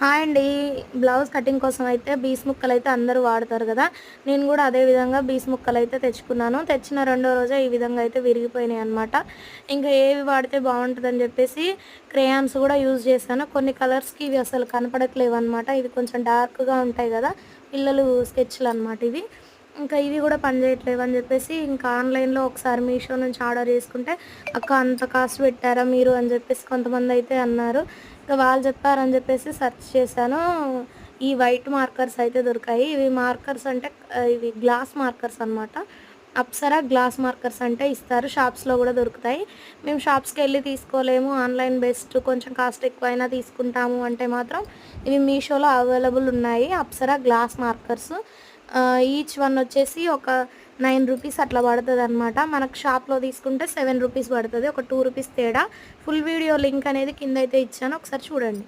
Hi అండి. Blouse cutting కోసం అయితే బీస్ ముక్కలు అయితే అందరూ వాడతారు కదా. నేను కూడా అదే విధంగా బీస్ ముక్కలు అయితే తెచ్చుకున్నాను. తెచ్చిన రెండో రోజే ఈ విధంగా అయితే విరిగిపోయినాయి అనమాట ఇంకా ఏవి వాడితే బాగుంటుందని చెప్పేసి క్రేయాన్స్ కూడా యూజ్ చేశాను. కొన్ని కలర్స్కి ఇవి అసలు కనపడట్లేవు అనమాట ఇవి కొంచెం డార్క్గా ఉంటాయి కదా. పిల్లలు స్కెచ్లు అనమాట ఇవి. ఇంకా ఇవి కూడా పనిచేయట్లేవు అని చెప్పేసి ఇంకా ఆన్లైన్లో ఒకసారి మీషో నుంచి ఆర్డర్ చేసుకుంటే అక్క అంత కాస్ట్ పెట్టారా మీరు? అని చెప్పేసి కొంతమంది అయితే అన్నారు. ఇంకా వాళ్ళు చెప్పారని చెప్పేసి సెర్చ్ చేశాను. ఈ వైట్ మార్కర్స్ అయితే దొరికాయి. ఇవి మార్కర్స్ అంటే ఇవి గ్లాస్ మార్కర్స్ అనమాట అప్సరా గ్లాస్ మార్కర్స్ అంటే ఇస్తారు. షాప్స్లో కూడా దొరుకుతాయి. మేము షాప్స్కి వెళ్ళి తీసుకోలేము. ఆన్లైన్ బెస్ట్ కొంచెం కాస్ట్ ఎక్కువైనా తీసుకుంటాము అంటే మాత్రం ఇవి మీషోలో అవైలబుల్ ఉన్నాయి. Apsara glass markers. Each one వచ్చేసి ఒక నైన్ రూపీస్ అట్లా పడుతుంది అనమాట మనకు షాప్లో తీసుకుంటే సెవెన్ రూపీస్ పడుతుంది. ఒక టూ రూపీస్ తేడా. ఫుల్ వీడియో లింక్ అనేది కింద అయితే ఇచ్చాను. ఒకసారి చూడండి.